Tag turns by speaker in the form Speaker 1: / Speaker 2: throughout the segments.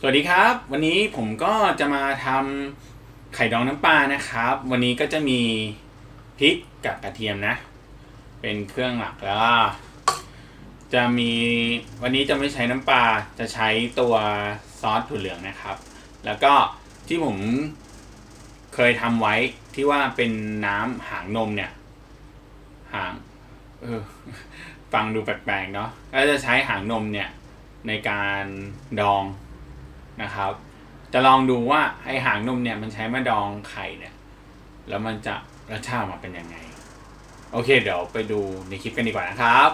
Speaker 1: สวัสดีครับ วันนี้ผมก็จะมาทำไข่ดองน้ำปลานะครับ วันนี้ก็จะมีพริกกับกระเทียมนะ เป็นเครื่องหลักแล้วจะมีวันนี้จะไม่ใช้น้ำปลาจะใช้ตัวซอสถั่วเหลืองนะครับ แล้วก็ที่ผมเคยทำไว้ที่ว่าเป็นน้ำหางนมเนี่ย หางเออฟังดูแปลกๆเนาะก็จะใช้หางนมเนี่ยในการดอง นะครับ จะลองดูว่าไอหางนมเนี่ยมันใช้มาดองไข่เนี่ย แล้วมันจะรสชาติออกมาเป็นยังไง โอเค เดี๋ยวไปดูในคลิปกันดีกว่านะครับ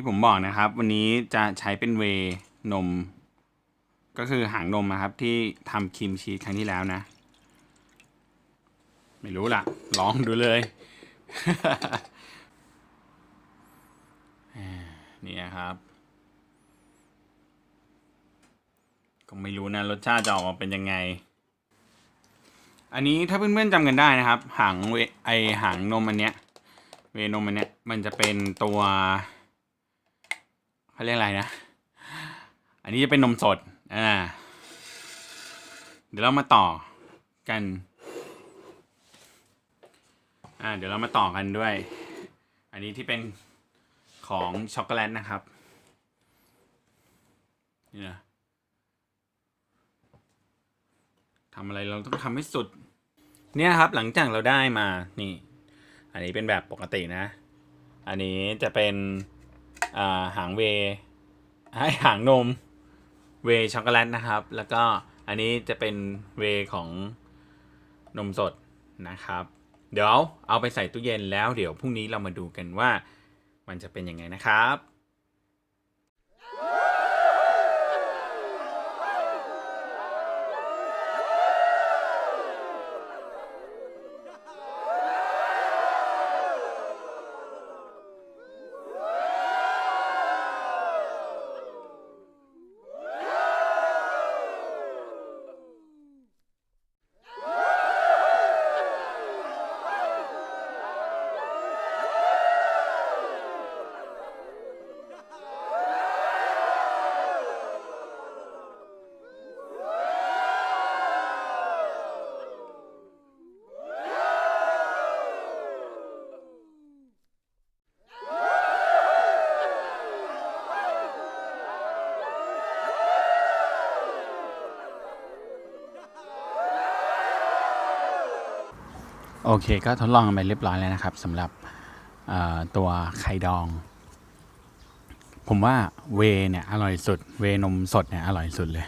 Speaker 1: ที่ผมบอกนะครับ วันนี้จะใช้เป็นเวนม ก็คือหางนมนะครับ ที่ทำครีมชีสครั้งที่แล้วนะ ไม่รู้ล่ะ ลองดูเลยนี่นะครับ ก็ไม่รู้นะรสชาติจะออกมาเป็นยังไง อันนี้ถ้าเพื่อนๆจำกันได้นะครับ หางเวไอหางนมอันเนี้ยเวนมอันเนี้ยมันจะเป็นตัว เขาเรียกอะไรนะ อันนี้จะเป็นนมสด อ่า เดี๋ยวเรามาต่อกัน อ่า เดี๋ยวเรามาต่อกันด้วย อันนี้ที่เป็นของช็อกโกแลตนะครับ นี่นะทำอะไรเราต้องทำให้สุด เนี่ยครับหลังจากเราได้มา นี่ อันนี้เป็นแบบปกตินะ อันนี้จะเป็น หางเวให้หางนมเวช็อกโกแลตนะครับ แล้วก็อันนี้จะเป็นเวของนมสดนะครับ เดี๋ยวเอาไปใส่ตู้เย็นแล้วเดี๋ยวพรุ่งนี้เรามาดูกันว่ามันจะเป็นยังไงนะครับ โอเคก็ทดลองกันไปเรียบร้อยแล้วนะครับสำหรับตัวไข่ดอง ผมว่าเวเนี่ยอร่อยสุด เวนมสดเนี่ยอร่อยสุดเลย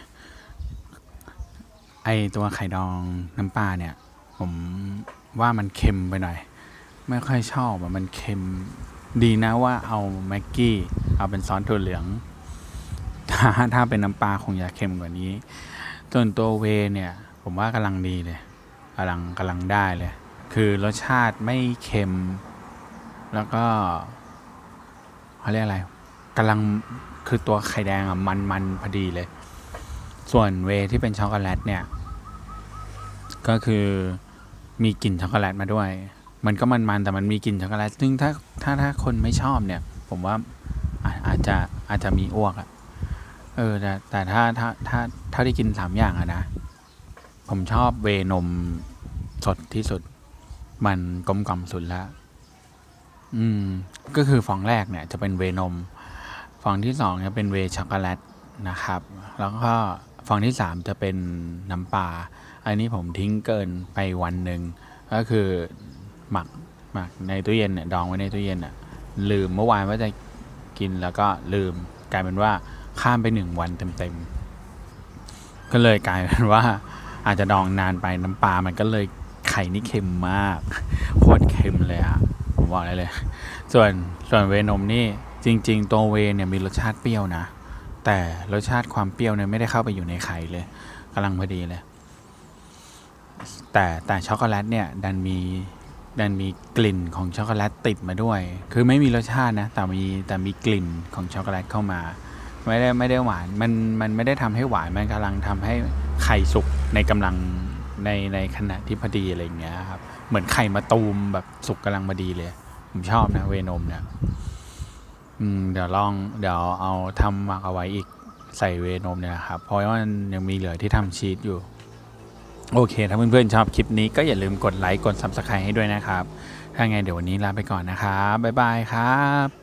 Speaker 1: ไอตัวไข่ดองน้ำปลาเนี่ย ผมว่ามันเค็มไปหน่อย ไม่ค่อยชอบอะมันเค็มดีนะว่าเอาแม็กกี้เอาเป็นซอสถั่วเหลือง ถ้าถ้าเป็นน้ำปลาคงจะเค็มกว่านี้ส่วนตัวเวเนี่ย ผมว่ากำลังดีเลยกำลังกำลังได้เลย คือรสชาติไม่เค็ม แล้วก็เขาเรียกอะไรกำลังคือตัวไข่แดงอะมันมันพอดีเลย ส่วนเวที่เป็นช็อกโกแลตเนี่ย ก็คือมีกลิ่นช็อกโกแลตมาด้วย มันก็มันๆแต่มันมีกลิ่นช็อกโกแลตซึ่งถ้าถ้าถ้าคนไม่ชอบเนี่ย ผมว่าอาอาจจะอาจจะมีอ้วกอะเออแต่แต่ถ้าถ้าถ้าถ้าได้กินสามอย่างอะนะ ผมชอบเวนมสดที่สุด มันกลมกล่อมสุดแล้วอืม ก็คือฟองแรกเนี่ยจะเป็นเวนม ฟองที่สองจะเป็นเวช็อกโกแลตนะครับ แล้วก็ฟองที่สามจะเป็นน้ำปลา อันนี้ผมทิ้งเกินไปวันหนึ่ง ก็คือหมักหมักในตู้เย็นเนี่ยดองไว้ในตู้เย็นอะ ลืมเมื่อวานว่าจะกินแล้วก็ลืม กลายเป็นว่าข้ามไปหนึ่งวันเต็มๆ ก็เลยกลายเป็นว่าอาจจะดองนานไปน้ำปลามันก็เลย ไข่นี่เค็มมากโคตรเค็มเลยอะผมบอกได้เลย ส่วนส่วนเวนมนี่จริง ๆ ตัวเวเนี่ยมีรสชาติเปรี้ยวนะ แต่รสชาติความเปรี้ยวเนี่ยไม่ได้เข้าไปอยู่ในไข่เลยกำลังพอดีเลย แต่แต่ช็อกโกแลตเนี่ยดันมีดันมีกลิ่นของช็อกโกแลตติดมาด้วย คือไม่มีรสชาตินะ แต่มีแต่มีกลิ่นของช็อกโกแลตเข้ามา ไม่ได้ไม่ได้หวาน มันมันไม่ได้ทำให้หวาน มันกำลังทำให้ไข่สุกในกำลัง ในในขณะที่พอดีอะไรอย่างเงี้ยครับ เหมือนไข่มาตูมแบบสุกกำลังพอดีเลย ผมชอบนะเวนมเนี่ยอืมเดี๋ยวลองเดี๋ยวเอาทำหมักเอาไว้อีกใส่เวนมเนี่ยครับ เพราะว่ามันยังมีเหลือที่ทำชีสอยู่ โอเค ถ้าเพื่อนๆชอบคลิปนี้ก็อย่าลืมกดไลค์กด Subscribe ให้ด้วยนะครับ ถ้าไงเดี๋ยววันนี้ลาไปก่อนนะครับบ๊ายบายครับ